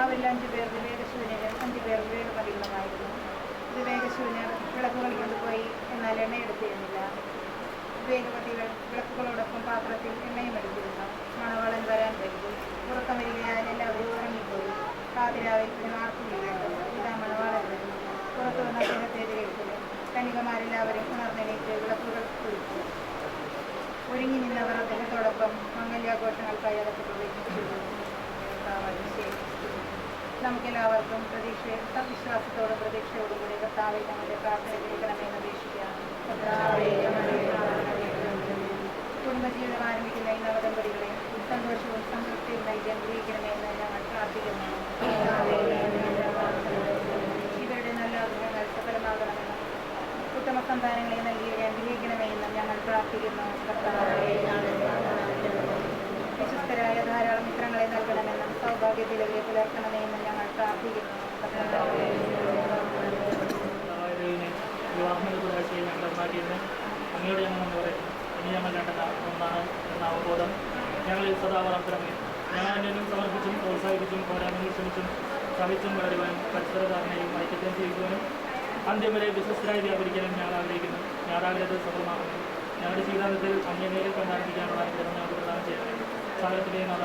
അവരഞ്ച് പേർ വിവേകശൂന്യ അഞ്ച് പേർ വിവേകപതികളമായിരുന്നു വിവേകശൂന്യർ വിളക്കുകൾ കൊണ്ടുപോയി എന്നാൽ എണ്ണയെടുത്തിരുന്നില്ല വിവേകപതികൾ വിളക്കുകളോടൊപ്പം പാത്രത്തിൽ എണ്ണയും എടുത്തിരുന്നു മണവളൻ വരാൻ വൈകി ഉറക്കം വരികയാൽ എല്ലാവരും ഉറങ്ങിപ്പോയി പാതിരാവിൽ ഒരു ഇതാ മണവാളൻ വരുന്നു പുറത്തു വന്ന അദ്ദേഹത്തെ എതിരേറ്റില്ല കണികമാരെല്ലാവരും ഉണർന്നിലേക്ക് വിളക്കുകൾ കുറിച്ചു ഒരുങ്ങി നിന്നവർ അദ്ദേഹത്തോടൊപ്പം മംഗല്യാഘോഷങ്ങൾക്കായി അകപ്പെട്ടു നമുക്കെല്ലാവർക്കും പ്രതീക്ഷ സവിശ്വാസത്തോടും പ്രതീക്ഷയോടും കൂടി കർത്താവെ ഞങ്ങളുടെ പ്രാർത്ഥന കേൾക്കണമെന്ന് അപേക്ഷിക്കാം. കുടുംബജീവിതം ആരംഭിക്കുന്ന ഈ നവദമ്പതികളെ സന്തോഷവും സംതൃപ്തിയും നൽകി അനുഗ്രഹിക്കണമെന്ന് ഞങ്ങൾ പ്രാർത്ഥിക്കുന്നു. ഇവരുടെ നല്ല ആഗ്രഹങ്ങൾ സഫലമാകണമെന്നും ഉത്തമ സന്താനങ്ങളെ നൽകി ഇവരെ അനുഗ്രഹിക്കണമെന്നും ഞങ്ങൾ പ്രാർത്ഥിക്കുന്നു കർത്താവേ, ഞങ്ങളുടെ പ്രാർത്ഥന കേൾക്കണമേ. വിശ്വസ്തരായ ധാരാളം മിത്രങ്ങളെ നൽകണമെന്നും സൗഭാഗ്യത്തിലെ പുലർത്തണമെന്ന് ഞങ്ങൾ പ്രാർത്ഥിക്കുന്നു അങ്ങയോട് ഞങ്ങൾ എന്ന് പറയുന്നു ഇനി ഞങ്ങൾ രണ്ടെന്ന ഒന്നാണ് എന്ന അവബോധം ഞങ്ങൾ സദാ വളർത്തണമേ ഞങ്ങൾ അന്യനും സമർപ്പിച്ചും പ്രോത്സാഹിപ്പിച്ചും ശ്രമിച്ചും സഹിച്ചും വളരുവാനും പരസ്പര ധാരണയും ഐക്യത്വം ചെയ്യുവാനും അന്ത്യം വരെ വിശ്വസ്തരായി വ്യാപരിക്കാനും ഞങ്ങൾ ആഗ്രഹിക്കുന്നു ഞായറാഴ്ചത് സഫലമാകുന്നു ഞങ്ങളുടെ ജീവിതത്തിൽ അങ്ങേ നേരിൽ കണ്ടാരംഭിക്കാനുള്ള അനുഗ്രഹം ഞങ്ങൾ പ്രദാനം ചെയ്യണമേ സമരത്തിലെ നാഥ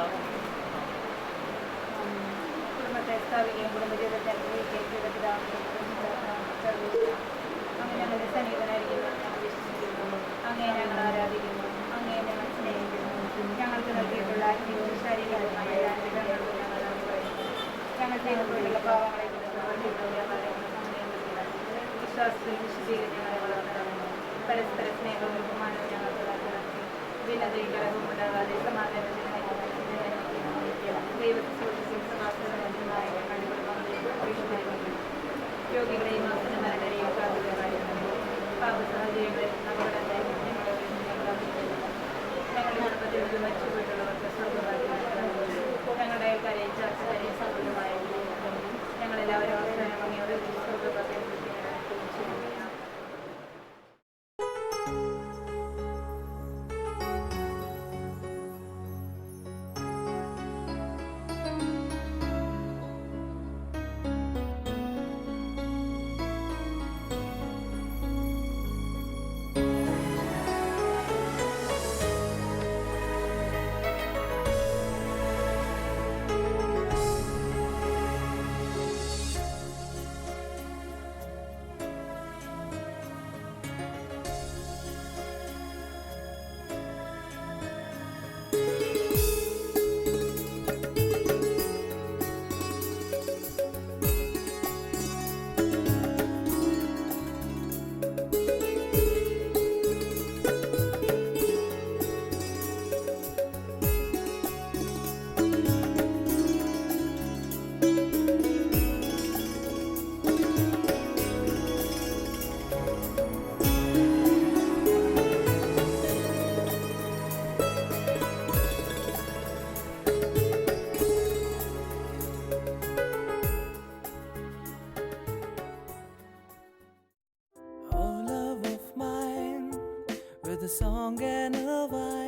സ്ഥാപിക്കുകയും കുടുംബജീവിതത്തെ അനുഗ്രഹിക്കുകയും ചെയ്ത അങ്ങനെ ഞങ്ങളുടെ സമീപനായിരിക്കുന്നു അങ്ങനെ ഞങ്ങൾ ആരാധിക്കുന്നു. അങ്ങനെ ഞങ്ങൾ സ്നേഹിക്കുന്നു. ഞങ്ങൾക്ക് നൽകിയിട്ടുള്ള ആത്മീയവും ശാരീരികവുമായ ഞങ്ങൾ ഞങ്ങൾ ചെയ്തുപോയിട്ടുള്ള പാവങ്ങളെ വിശ്വാസത്തിൽ വിശ്വസിക്കുന്ന ഞങ്ങളെ വളർത്തണമെന്ന് പരസ്പര സ്നേഹവും ബഹുമാനവും ഞങ്ങൾക്ക് വളർത്തി ഭിന്നതയും കലവും ഉണ്ടാകാതെ സമാധാനത്തിൽ ദൈവത്തെ പാപസാഹചര്യങ്ങളിൽ അപകടത്തെ ഞങ്ങളുടെ കുടുംബത്തിൽ the song and a wine.